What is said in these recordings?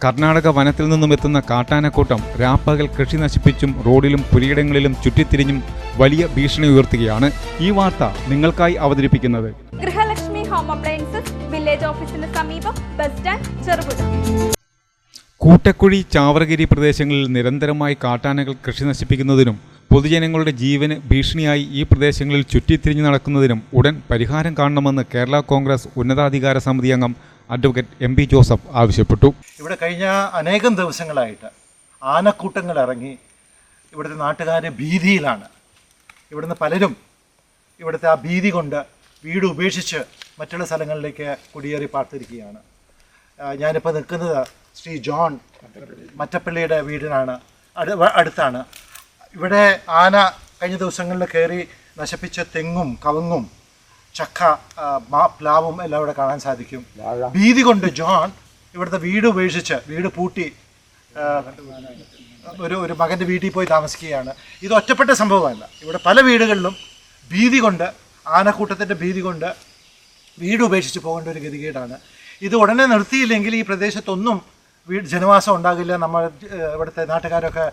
കർണാടക വനത്തിൽ നിന്നും എത്തുന്ന കാട്ടാനക്കൂട്ടം രാപ്പകൽ കൃഷി നശിപ്പിച്ചും റോഡിലും പുരയിടങ്ങളിലും ചുറ്റിത്തിരിഞ്ഞും വലിയ ഭീഷണി ഉയർത്തുകയാണ് ഈ വാർത്ത നിങ്ങൾക്കായി അവതരിപ്പിക്കുന്നത്. ഗൃഹലക്ഷ്മി ഹോം അപ്ലയൻസസ് വില്ലേജ് ഓഫീസിന് സമീപം ബസ് സ്റ്റാൻഡ് ചെറുപുഴ. കൂട്ടക്കുഴി ചാവറഗിരി പ്രദേശങ്ങളിൽ നിരന്തരമായി കാട്ടാനകൾ കൃഷി നശിപ്പിക്കുന്നതിനും പൊതുജനങ്ങളുടെ ജീവന് ഭീഷണിയായി ഈ പ്രദേശങ്ങളിൽ ചുറ്റിത്തിരിഞ്ഞു നടക്കുന്നതിനും ഉടൻ പരിഹാരം കാണണമെന്ന് കേരള കോൺഗ്രസ് ഉന്നതാധികാര സമിതി അംഗം അഡ്വക്കേറ്റ് എം പി ജോസഫ് ആവശ്യപ്പെട്ടു. ഇവിടെ കഴിഞ്ഞ അനേകം ദിവസങ്ങളായിട്ട് ആനക്കൂട്ടങ്ങൾ ഇറങ്ങി ഇവിടുത്തെ നാട്ടുകാർ ഭീതിയിലാണ്. ഇവിടുന്ന് പലരും ഇവിടുത്തെ ആ ഭീതി കൊണ്ട് വീട് ഉപേക്ഷിച്ച് മറ്റുള്ള സ്ഥലങ്ങളിലേക്ക് കുടിയേറി പാർത്തിരിക്കുകയാണ്. ഞാനിപ്പോൾ നിൽക്കുന്നത് ശ്രീ ജോൺ മറ്റപ്പള്ളിയുടെ വീടിനാണ്. അടു- അടുത്താണ്. ഇവിടെ ആന കഴിഞ്ഞ ദിവസങ്ങളിൽ കയറി നശിപ്പിച്ച തെങ്ങും കവുങ്ങും ചക്ക പ്ലാവും എല്ലാം ഇവിടെ കാണാൻ സാധിക്കും. ഭീതി കൊണ്ട് ജോൺ ഇവിടുത്തെ വീട് ഉപേക്ഷിച്ച് വീട് പൂട്ടി ഒരു ഒരു മകന്റെ വീട്ടിൽ പോയി താമസിക്കുകയാണ്. ഇത് ഒറ്റപ്പെട്ട സംഭവമല്ല. ഇവിടെ പല വീടുകളിലും ഭീതി കൊണ്ട് ആനക്കൂട്ടത്തിന്റെ ഭീതി കൊണ്ട് വീട് ഉപേക്ഷിച്ച് പോകേണ്ട ഒരു ഗതികേടാണ്. ഇത് ഉടനെ നിർത്തിയില്ലെങ്കിൽ ഈ പ്രദേശത്തൊന്നും വീട് ജനവാസം ഉണ്ടാകില്ല. നമ്മൾ ഇവിടുത്തെ നാട്ടുകാരൊക്കെ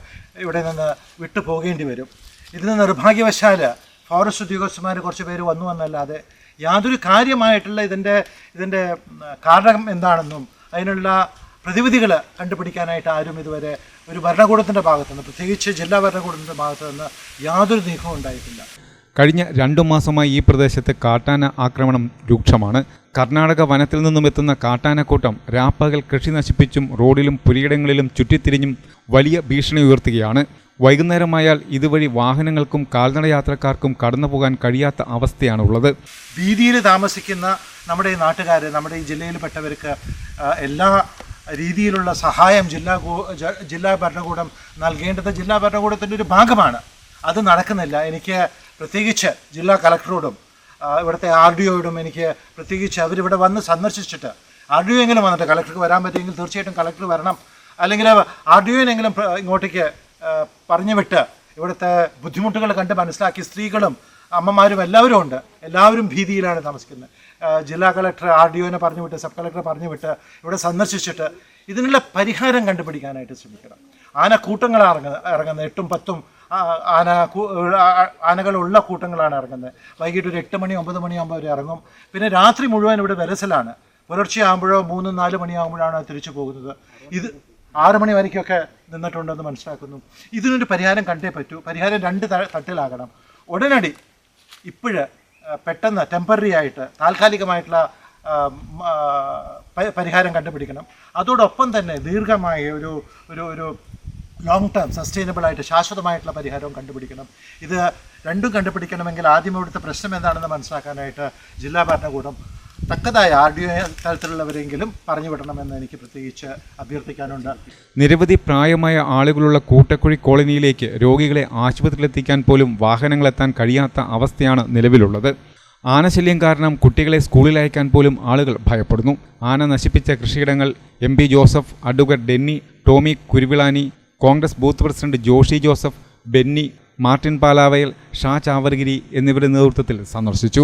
ഇവിടെ നിന്ന് വിട്ടു പോകേണ്ടി വരും ഇതിന് നിർഭാഗ്യവശാൽ ഫോറസ്റ്റ് ഉദ്യോഗസ്ഥന്മാർ കുറച്ച് പേര് വന്നു എന്നല്ലാതെ യാതൊരു കാര്യമായിട്ടുള്ള ഇതിന്റെ ഇതിന്റെ കാരണം എന്താണെന്നും അതിനുള്ള പ്രതിവിധികൾ കണ്ടുപിടിക്കാനായിട്ട് ആരും ഇതുവരെ ഒരു ഭരണകൂടത്തിന്റെ ഭാഗത്തുനിന്ന് പ്രത്യേകിച്ച് ജില്ലാ ഭരണകൂടത്തിന്റെ ഭാഗത്തു നിന്ന് യാതൊരു നീക്കവും ഉണ്ടായിട്ടില്ല. കഴിഞ്ഞ രണ്ടു മാസമായി ഈ പ്രദേശത്ത് കാട്ടാന ആക്രമണം രൂക്ഷമാണ്. കർണാടക വനത്തിൽ നിന്നും എത്തുന്ന കാട്ടാനക്കൂട്ടം രാപ്പകൽ കൃഷി നശിപ്പിച്ചും റോഡിലും പുരയിടങ്ങളിലും ചുറ്റിത്തിരിഞ്ഞും വലിയ ഭീഷണി ഉയർത്തുകയാണ്. വൈകുന്നേരമായാൽ ഇതുവഴി വാഹനങ്ങൾക്കും കാൽനടയാത്രക്കാർക്കും കടന്നുപോകാൻ കഴിയാത്ത അവസ്ഥയാണുള്ളത്. ഭീതിയിൽ താമസിക്കുന്ന നമ്മുടെ ഈ നാട്ടുകാർ നമ്മുടെ ഈ ജില്ലയിൽപ്പെട്ടവർക്ക് പെട്ടവർക്ക് എല്ലാ രീതിയിലുള്ള സഹായം ജില്ലാ ജില്ലാ ഭരണകൂടം നൽകേണ്ടത് ജില്ലാ ഭരണകൂടത്തിന്റെ ഒരു ഭാഗമാണ്. അത് നടക്കുന്നില്ല. എനിക്ക് പ്രത്യേകിച്ച് ജില്ലാ കളക്ടറോടും ആ, ഇവിടുത്തെ ആർ ഡി ഒയോടും എനിക്ക് പ്രത്യേകിച്ച് അവരിവിടെ വന്ന് സന്ദർശിച്ചിട്ട് ആർ ഡി ഒ എങ്കിലും വന്നിട്ട് കളക്ടർക്ക് വരാൻ പറ്റുമെങ്കിൽ തീർച്ചയായിട്ടും കളക്ടർ വരണം. അല്ലെങ്കിൽ ആർ ഡി ഒനെങ്കിലും ഇങ്ങോട്ടേക്ക് പറഞ്ഞു വിട്ട് ഇവിടുത്തെ ബുദ്ധിമുട്ടുകൾ കണ്ട് മനസ്സിലാക്കി സ്ത്രീകളും അമ്മമാരും എല്ലാവരും ഉണ്ട്. എല്ലാവരും ഭീതിയിലാണ് താമസിക്കുന്നത്. ജില്ലാ കളക്ടർ ആർ ഡി ഒനെ പറഞ്ഞു വിട്ട് സബ് കളക്ടറെ പറഞ്ഞു വിട്ട് ഇവിടെ സന്ദർശിച്ചിട്ട് ഇതിനുള്ള പരിഹാരം കണ്ടുപിടിക്കാനായിട്ട് ശ്രമിക്കണം. ആന കൂട്ടങ്ങൾ ഇറങ്ങുന്നത് ഇറങ്ങുന്നത്. എട്ടും പത്തും ആന ആനകളുള്ള കൂട്ടങ്ങളാണ് ഇറങ്ങുന്നത്. വൈകിട്ട് ഒരു എട്ട് മണി ഒമ്പത് മണിയാകുമ്പോൾ അവർ ഇറങ്ങും. പിന്നെ രാത്രി മുഴുവൻ ഇവിടെ വിലസലാണ് പുലർച്ചെ ആകുമ്പോഴോ മൂന്നും നാല് മണിയാകുമ്പോഴാണ് തിരിച്ചു പോകുന്നത്. ഇത് ആറ് മണി വരയ്ക്കൊക്കെ നിന്നിട്ടുണ്ടെന്ന് മനസ്സിലാക്കുന്നു. ഇതിനൊരു പരിഹാരം കണ്ടേ പറ്റൂ. പരിഹാരം രണ്ട് തട്ടിലാകണം. ഉടനടി ഇപ്പോഴ് പെട്ടെന്ന് ടെമ്പററി ആയിട്ട് താൽക്കാലികമായിട്ടുള്ള പരിഹാരം കണ്ടുപിടിക്കണം. അതോടൊപ്പം തന്നെ ദീർഘമായ ഒരു ഒരു ഒരു ലോങ് ടേം സസ്റ്റൈനബിൾ ആയിട്ട് ശാശ്വതമായിട്ടുള്ള പരിഹാരവും കണ്ടുപിടിക്കണം. ഇത് രണ്ടും കണ്ടുപിടിക്കണമെങ്കിൽ ആദ്യം ഇവിടുത്തെ പ്രശ്നം എന്താണെന്ന് മനസ്സിലാക്കാനായിട്ട് ജില്ലാ ഭരണകൂടം തക്കതായ ആർ ഡി ഒ തലത്തിലുള്ളവരെങ്കിലും പറഞ്ഞു വിടണമെന്ന് എനിക്ക് പ്രത്യേകിച്ച് അഭ്യർത്ഥിക്കാനുണ്ട്. നിരവധി പ്രായമായ ആളുകളുള്ള കൂട്ടക്കുഴി കോളനിയിലേക്ക് രോഗികളെ ആശുപത്രിയിലെത്തിക്കാൻ പോലും വാഹനങ്ങളെത്താൻ കഴിയാത്ത അവസ്ഥയാണ് നിലവിലുള്ളത്. ആനശല്യം കാരണം കുട്ടികളെ സ്കൂളിൽ അയക്കാൻ പോലും ആളുകൾ ഭയപ്പെടുന്നു. ആന നശിപ്പിച്ച കൃഷിയിടങ്ങൾ M P Joseph advocate Denny Tommy Kuruvilani Congress booth president Joshi Joseph Benny Martin Palavayal Shah Chavargiri എന്നിവരുടെ നേതൃത്വത്തിൽ സന്ദർശിച്ചു.